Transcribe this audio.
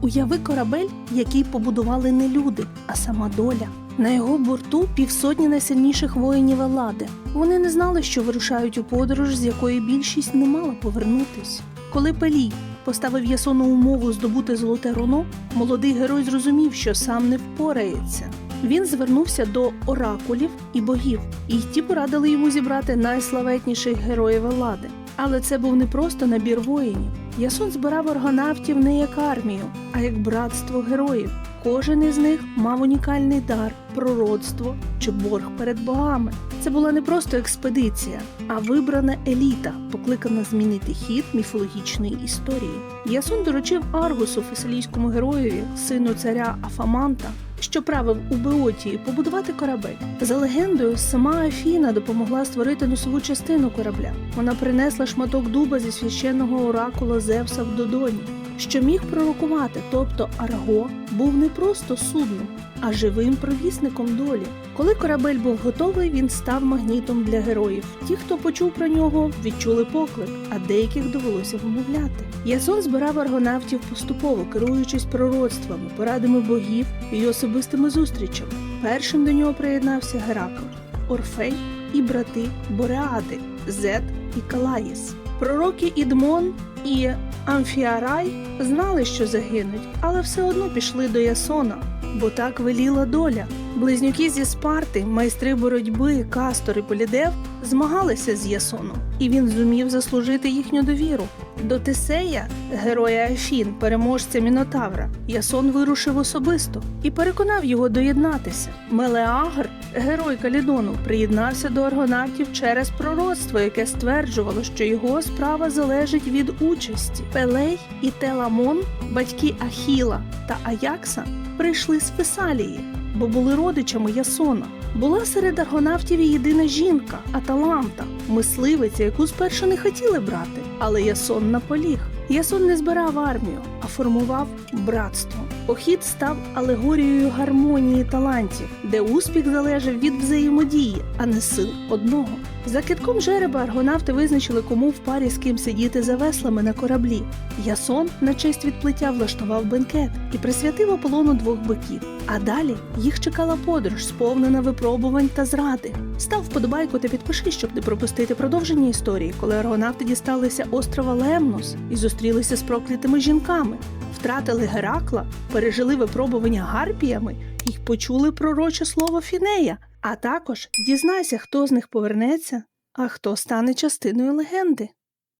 Уяви корабель, який побудували не люди, а сама доля. На його борту півсотні найсильніших воїнів Еллади. Вони не знали, що вирушають у подорож, з якої більшість не мала повернутись. Коли Пелій поставив Ясону умову здобути золоте руно, молодий герой зрозумів, що сам не впорається. Він звернувся до оракулів і богів, і ті порадили йому зібрати найславетніших героїв Еллади. Але це був не просто набір воїнів. Ясон збирав аргонавтів не як армію, а як братство героїв. Кожен із них мав унікальний дар, пророцтво чи борг перед богами. Це була не просто експедиція, а вибрана еліта, покликана змінити хід міфологічної історії. Ясон доручив Аргусу, фесалійському героєві, сину царя Афаманта, що правив у Беотії, побудувати корабель. За легендою, сама Афіна допомогла створити носову частину корабля. Вона принесла шматок дуба зі священного оракула Зевса в Додоні, що міг пророкувати, тобто Арго був не просто судном, а живим провісником долі. Коли корабель був готовий, він став магнітом для героїв. Ті, хто почув про нього, відчули поклик, а деяких довелося вмовляти. Ясон збирав аргонавтів поступово, керуючись пророцтвами, порадами богів і особистими зустрічами. Першим до нього приєднався Геракл, Орфей і брати Бореади, Зет і Калаїс. Пророки Ідмон і Амфіарай знали, що загинуть, але все одно пішли до Ясона, бо так веліла доля. Близнюки зі Спарти, майстри боротьби, Кастор і Полідев змагалися з Ясоном, і він зумів заслужити їхню довіру. До Тесея, героя Афін, переможця Мінотавра, Ясон вирушив особисто і переконав його доєднатися. Мелеагр, герой Калідону, приєднався до аргонавтів через пророцтво, яке стверджувало, що його справа залежить від участі. Пелей і Теламон, батьки Ахіла та Аякса, прийшли з Фесалії, бо були родичами Ясона. Була серед аргонавтів і єдина жінка Аталанта, мисливиця, яку спершу не хотіли брати, але Ясон наполіг. Ясон не збирав армію, а формував братство. Похід став алегорією гармонії талантів, де успіх залежав від взаємодії, а не сил одного. За китком жереба аргонавти визначили, кому в парі з ким сидіти за веслами на кораблі. Ясон на честь відплиття влаштував бенкет і присвятив Аполлону двох биків. А далі їх чекала подорож, сповнена випробувань та зради. Став вподобайку та підпиши, щоб не пропустити продовження історії, коли аргонавти дісталися острова Лемнос і зустрілися з проклятими жінками, втратили Геракла, пережили випробування гарпіями і почули пророче слово Фінея. А також дізнайся, хто з них повернеться, а хто стане частиною легенди.